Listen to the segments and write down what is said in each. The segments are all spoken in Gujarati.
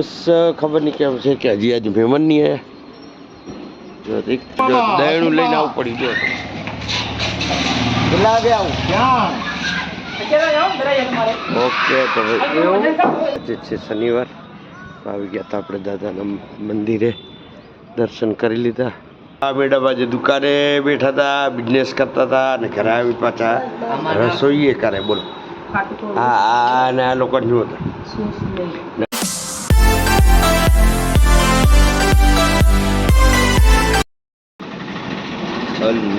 બસ ખબર નહીં કેમ છે કે હજી આજે મહેમાન નહીં આયા જો એક દયણું લઈને આવવું પડી જો. કેટલા વાગે આવું. ઓકે તો આજે છે શનિવાર આવી ગયા હતા આપણે દાદાના મંદિરે દર્શન કરી લીધા. આ મેડમ આજે દુકાને બેઠા હતા બિઝનેસ કરતા હતા અને ઘરે આવી પાછા રસોઈએ કરે બોલો. હા આ અને આ લોકો શું હતા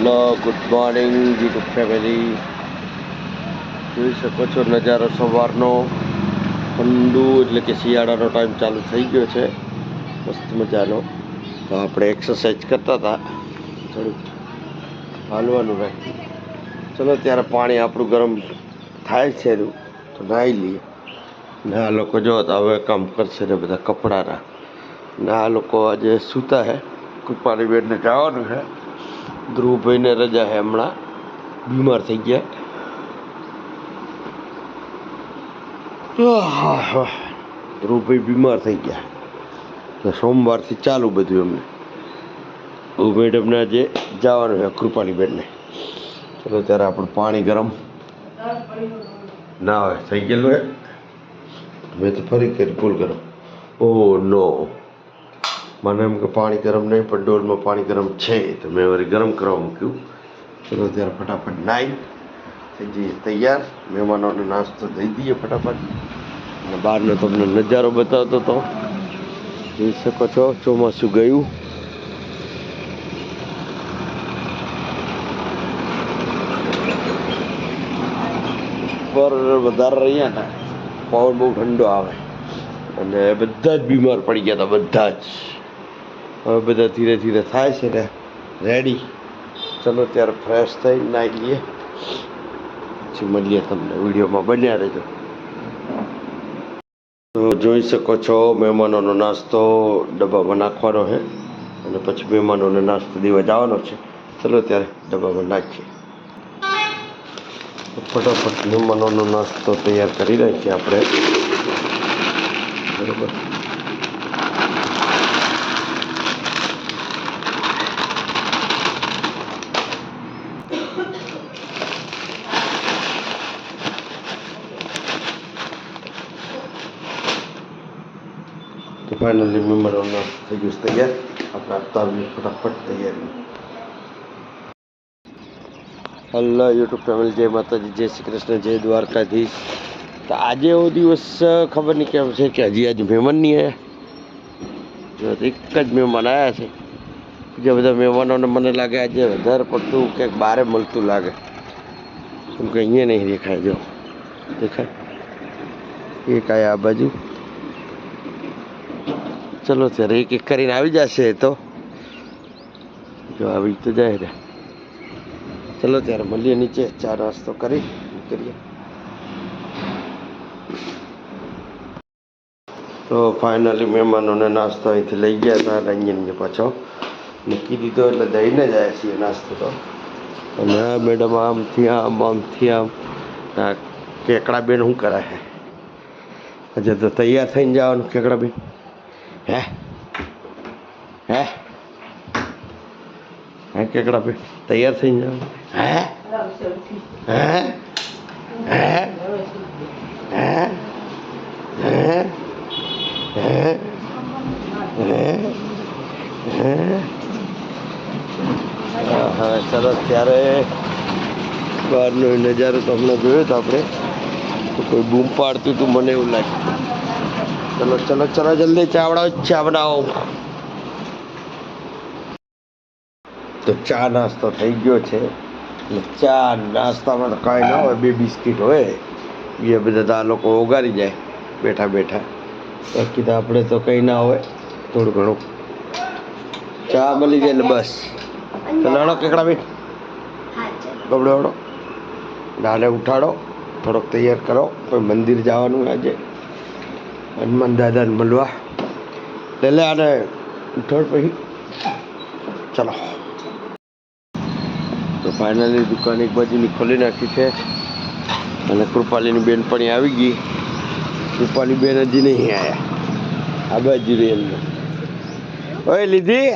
hello good morning YouTube family જોઈ શકો છો નજારો સવારનો. ઠંડુ, એટલે કે શિયાળાનો ટાઈમ ચાલુ થઈ ગયો છે. મસ્ત મજાનો. તો આપણે એક્સરસાઇઝ કરતા હતા. થોડુંક હાલવાનું રહે. ચલો, ત્યારે પાણી આપણું ગરમ થાય છે તો નાહી લઈએ. ને આ લોકો જો હવે કામ કરશે ને બધા કપડાના. ને આ લોકો આજે સૂતા હે. કૃપાની બેનને જવાનું છે ધ્રુવભાઈને રજા છે હમણાં. બીમાર થઈ ગયા. ધ્રુવભાઈ બીમાર થઈ ગયા. તો સોમવારથી ચાલુ બધું એમને. મેડમને આજે જવાનું છે કૃપાલીબેનને. ચલો ત્યારે આપણું પાણી ગરમ. ના હોય, થઈ ગયેલું હે. મેં તો ફરી કરી ભૂલ કરો. ઓ નો. મને એમ કે પાણી ગરમ નહીં, પણ ડોલમાં પાણી ગરમ છે. તો મેં વળી ગરમ કરવા મૂક્યું. ચલો ત્યારે ફટાફટ નાઈ. થઈ તૈયાર. મહેમાનોને નાસ્તો દઈ દઈએ ફટાફટ. અને બહારનો તમને નજારો બતાવતો હતો જોઈ શકો છો, ચોમાસું ગયું. પર વધારે રહ્યા ને, પવન બહુ ઠંડો આવે. અને બધા જ બીમાર પડી ગયા હતા, બધા જ. હવે બધા ધીરે ધીરે થાય છે ને રેડી ચલો ત્યારે ફ્રેશ થઈ નાખીએ. પછી મળીએ તમને વિડીયોમાં. બન્યા રહેજો. તો જોઈ શકો છો, મહેમાનોનો નાસ્તો ડબ્બામાં નાખવાનો છે અને પછી મહેમાનોને નાસ્તો દેવા જવાનો છે. ચલો ત્યારે ડબ્બામાં નાખીએ. ફટાફટ મહેમાનોનો નાસ્તો તૈયાર કરી નાખીએ આપણે. બરોબર? ફાઇનલી નાસ્તો થઈ ગયું તૈયાર આપણે આપતા આવીએ ફટાફટ તૈયારી હલો યુટ્યુબ ફેમિલી જય માતાજી જય શ્રી કૃષ્ણ જય દ્વારકાધીશ તો આજે એવો દિવસ ખબર નહીં કેમ છે કે હજી આજે મહેમાન નહીં આવ્યા એક જ મહેમાન આવ્યા છે બીજા બધા મહેમાનોને મને લાગે આજે વધારે પડતું ક્યાંક બહારે મળતું લાગે કેમ કે અહીંયા નહીં દેખાય જો દેખાય એક આયા આ બાજુ ચલો, ત્યારે એક એક કરીને આવી જશે તો. જો આવી તો જાય ને. ચલો, ત્યારે મળીએ નીચે. ચા નાસ્તો કરી કરીએ. તો ફાઇનલી મહેમાનોને નાસ્તો અહીંથી લઈ ગયા હતા રંજનને પાછો મૂકી દીધો, એટલે દઈને જ આવ્યા છીએ નાસ્તો તો. અને આ મેડમ આમથી આમ આમથી આમ. આ કેકડા બેન શું કરાય? હજે તો તૈયાર થઈને જવાનું કેકડા બેન હે? હે? હે કેકડા પે તૈયાર થઈ જાવ હે? હે? હે? હે? હે? હે? હે? હે? હા સરસ. ત્યારે બહારનો નજારો તમને જોયો તો આપણે. કોઈ બૂમ પાડતું હતું મને એવું લાગ્યું. ચલો ચલો ચલો, જલ્દી ચા બનાવો ચા બનાવો તો ચા નાસ્તો થઈ ગયો છે. એટલે ચા નાસ્તામાં તો કાંઈ ના હોય, બે બિસ્કિટ હોય. એ બધા લોકો ઓગારી જાય, બેઠા બેઠા. બાકી તો આપણે તો કંઈ ના હોય, થોડું ઘણું. ચા મળી જાય એટલે બસ. તો હળો કેકડા બેન? ગબડો નાને ઉઠાડો, થોડોક તૈયાર કરો, કોઈ મંદિર જવાનું આજે. હનુમાન દાદાને મળવા. લે લે આને ઉઠાડ પછી. ચલો. તો ફાઇનલી દુકાન એક બાજુની ખોલી નાખી છે. અને કૃપાલીની બેન પણ આવી ગઈ. કૃપાલી બેન હજી નહીં આવ્યા આ બાજુ રેલ ઓય લીધી.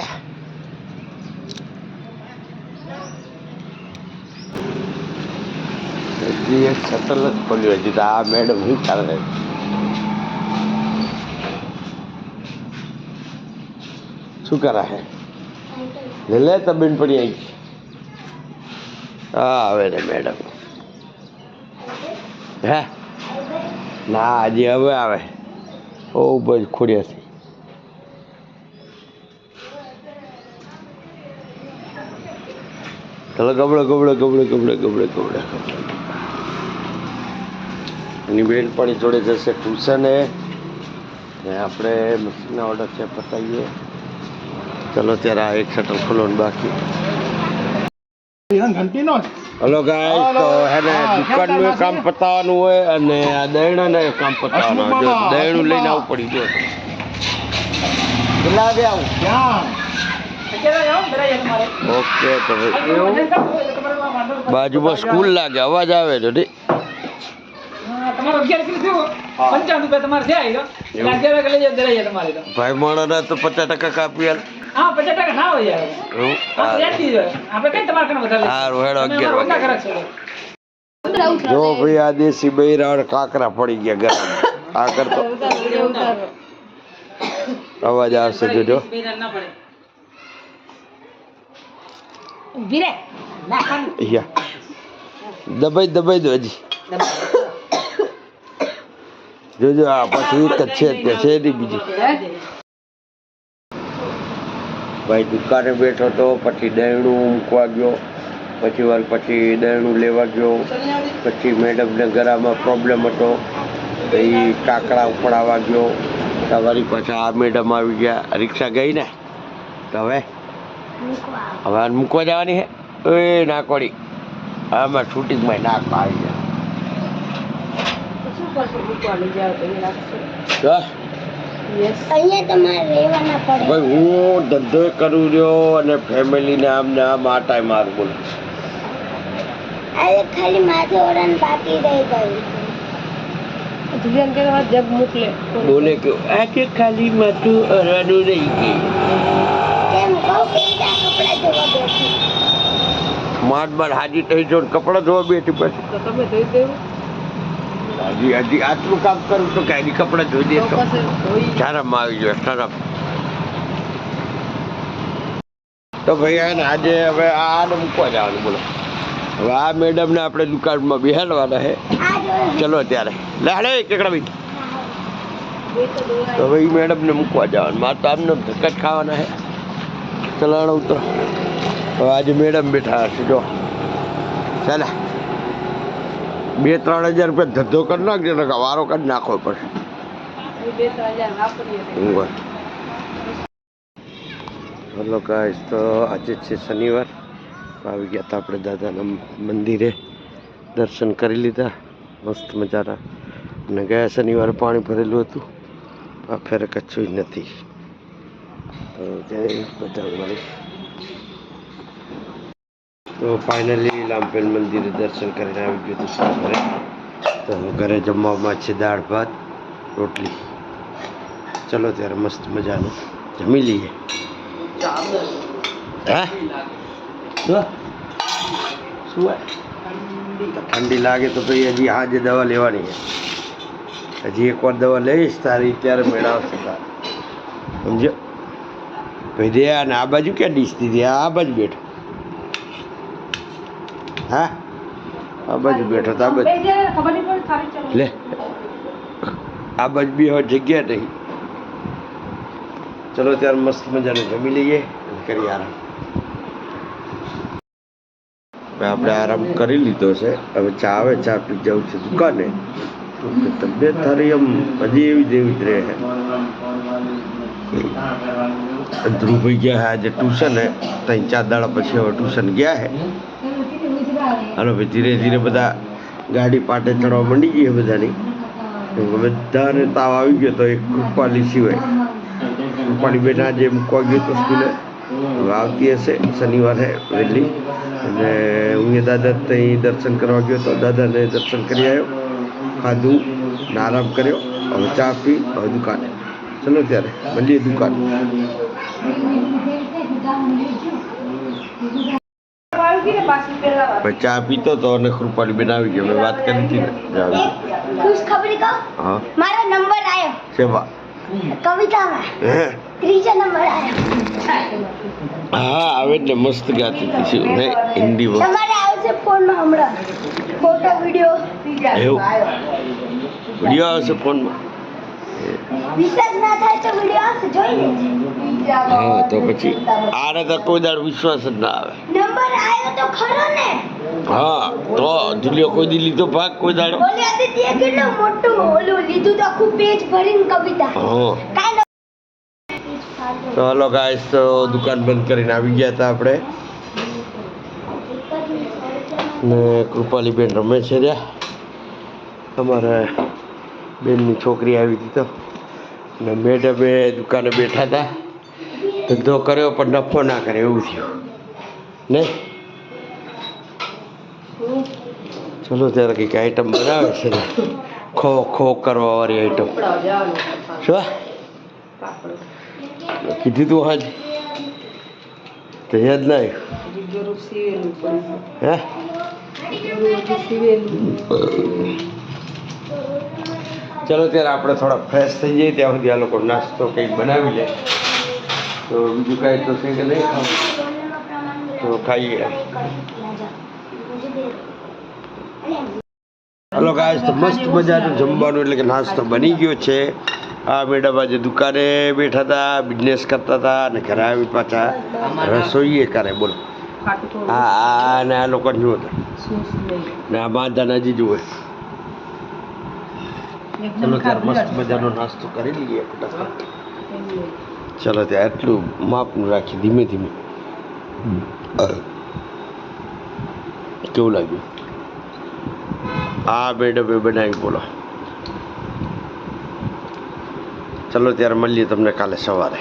હજી એક શટલ જ ખોલ્યું હજી આ મેડમ શું ચાલે? શું કરા હે? લે તબીન પડી આવી હા, આવે ને, મેડમ. હે? ના હજી હવે આવે. ઓ બસ ખોડિયાથી ચલો ગબડો ગબડો ગબડો ગબડો ગબડો ગબડો. એની બેનપણી જોડે જશે ટ્યુશને. ને આપણે મશીનના ઓર્ડર છે, પતાવીએ. ચલો ત્યારે આ એક શટલ ખોલવાનું બાકી. હેલો નો ગાઈસ તો હેને દુકાનનું કામ પતાવવાનું હોય અને આ દયણાને એ કામ પતાવવાનું હોય. જો દયણું લઈને આવવું પડી ગયો કેટલા વાગે આવું. ઓકે તો બાજુમાં સ્કૂલ લાગે. અવાજ આવે છે ઠીક? તો. ભાઈ મોણાના તો પચાસ ટકા કાપી હા પચાસ ટકા ના હોય યાર. આપણે કઈ. જો ભાઈ આ દેશી બૈરાડ કાકરા પડી ગયા ગરમ આ કરતો અવાજ આવશે જોજો દબાઈ દબાઈ દો હજી. જોજો આ પછી એક જ છે ત્યાં છે નહીં બીજી. ભાઈ દુકાને બેઠો તો પછી દયણું મૂકવા ગયો પછી વાર પછી દયણું લેવા ગયો પછી મેડમને ગરામાં પ્રોબ્લેમ હતો તો એ કાકડા ઉપડાવવા ગયો. તમારી પાછા આ મેડમ આવી ગયા રિક્ષા ગઈ ને? તો હવે? હવે મૂકવા જવાની હે? એ નાકોડી. આમાં શૂટિંગમાં નાખવા આવી ગયા. હા? અહીંયા તમારે રહેવાના પડે. ભાઈ હું ધંધો કરું રહ્યો અને ફેમિલીને આમ ને આમ આ ટાઈમ મારું બોલ આજે ખાલી માથે ઓળાને બાકી રહી ગયું જગ મોકલે. બોલે કે આજે ખાલી માથું હરવાનું રહી ગઈ તેમ કહું કે ઈડા ધોવા બેઠી. માંડ માંડ હાજી થઈ જો કપડા ધોવા બેઠી પછી. તો તમે ધોઈ દેવું. હજી હજી આટલું કામ કરું તો કાંઈ નહીં કપડાં ધોઈ દે તો શરમ આવી જાય શરમ તો ભાઈ આજે હવે આને મૂકવા જવાનું બોલો. હવે આ મેડમને આપણે દુકાનમાં બેહાડવાના છે ચલો ત્યારે. લાડે હાલે કેકડા ભાઈ. તો હવે એ મેડમને મૂકવા જવાનું. મારે તો આમને ધક્કા જ ખાવાના છે ચલાણ ઉતરો હવે આજે મેડમ બેઠા હશે જો. ચાલે. બે ત્રણ હજાર રૂપિયા ધંધો કરી નાખજો ને વારો કરી નાખવો પડશે હલો કાશ તો આજે છે શનિવાર. આવી ગયા હતા આપણે દાદાના મંદિરે. દર્શન કરી લીધા મસ્ત મજાના. અને ગયા શનિવારે પાણી ભરેલું હતું. આ ફેરે કચ્છું જ નથી. તો જય બજરંગબલી તો ફાઇનલી લાંભેલ મંદિરે દર્શન કરીને આવી ગયું હતું સવારે તો ઘરે જમવામાં છે દાળ ભાત, રોટલી. ચલો ત્યારે મસ્ત મજાનું જમી લઈએ. ઠંડી લાગે તો પછી હજી આજે દવા લેવાની છે. હજી એકવાર દવા લઈશ, તારી ત્યારે મેળવશે તારે. સમજો ભાઈ દે આ બાજુ ક્યાં ડીશ દીધી? આ બાજુ બેઠો. હા? આ બાજુ બેઠો તો આ બાજુ. લે. આ બાજુ બી હવે જગ્યા નહીં. ચલો ત્યારે મસ્ત મજાને જમી લઈએ કરી આરામ. આપણે આરામ કરી લીધો છે. હવે ચા આવે ચા પી જવું છે દુકાને. તબિયત તારી એમ હજી એવી જેવી જ રહે. ધ્રુવ ગયા છે આજે હે ત્યાં ચાર દાડા પછી હવે ટ્યુશન ગયા છે હાલો હવે ધીરે ધીરે બધા ગાડી પાટે ચડવા માંડી ગઈ બધાની. બધાને તાવ આવી ગયો તો એક કૃપાલી સિવાય. કૃપાલી બેના જે મૂકવા ગયો તો સ્કૂલે. આવતી હશે, શનિવારે વહેલી. અને હું એ દાદા ત્યાં દર્શન કરવા ગયો તો દાદાને દર્શન કરી આવ્યો. ખાધું, ને આરામ કર્યો. હવે ચા પી, હવે દુકાને. ચલો ત્યારે, મળીએ દુકાન. ભાઈ ચા પીતો તો અને કૃપાલી બેન આવી ગયો મેં વાત કરી હતી ને. ખુશ ખબર કહું? હા. મારો નંબર આવ્યો સેવા કવિતામાં. હે? ત્રીજો નંબર આવ્યો હા આવે ને મસ્ત ગાતી હતી શું માં તમારે આવશે ફોનમાં હમણાં. Photo video. એવું? વીડિયો આવશે ફોનમાં. વિશ્વાસ ના થાય તો વીડિયો આવશે જોઈ લેજો. હા તો પછી આને તો કોઈ દાડ વિશ્વાસ જ ના આવે. નંબર આવ્યો તો ખરો ને. હા તો જુલિયો કોઈ દી લીધો ભાગ કોઈ દાડો? ઓલી આદિત્ય કેટલો મોટો ઓલું લીધું તો ખૂબ પેજ ભરીને કવિતા. હા. તો હલો ગાઈસ તો દુકાન બંધ કરીને આવી ગયા હતા આપણે. ને કૃપાલીબેન રમે છે ત્યાં અમારે બેનની છોકરી આવી હતી તો. ને મેડમે દુકાને બેઠા હતા. ધંધો કર્યો પણ નફો ના કરે, એવું થયું. ને? ચલો ત્યારે કંઈક આઈટમ બનાવે છે ને. ખો ખો કરવા વાળી આઈટમ શું? કીધું તું હાજ. તો યાદ ના હે? ચલો, ત્યારે આપણે થોડા ફ્રેશ થઈ જઈએ, ત્યાં સુધી આ લોકો નાસ્તો કંઈક બનાવી લે. તો બીજું કાંઈ તો છે કે નહીં? ખાવું તો ખાઈએ. હલો ગાય તો મસ્ત મજાનું જમવાનું એટલે કે નાસ્તો બની ગયો છે. આ મેડમ આજે દુકાને બેઠા હતા બિઝનેસ કરતા હતા અને ઘરે આવી પાછા રસોઈએ કરે બોલો. હા આ ને આ લોકો જુઓ હતા ને આ માધાના હજી જુએ ચલો ત્યારે મસ્ત મજાનો નાસ્તો કરી લઈએ ફટાફટ. ચલો ત્યાં એટલું માપનું રાખી ધીમે ધીમે. કેવું લાગ્યું? આ મેડમે બનાવી બોલો. ચાલો ત્યારે મળીએ તમને કાલે સવારે.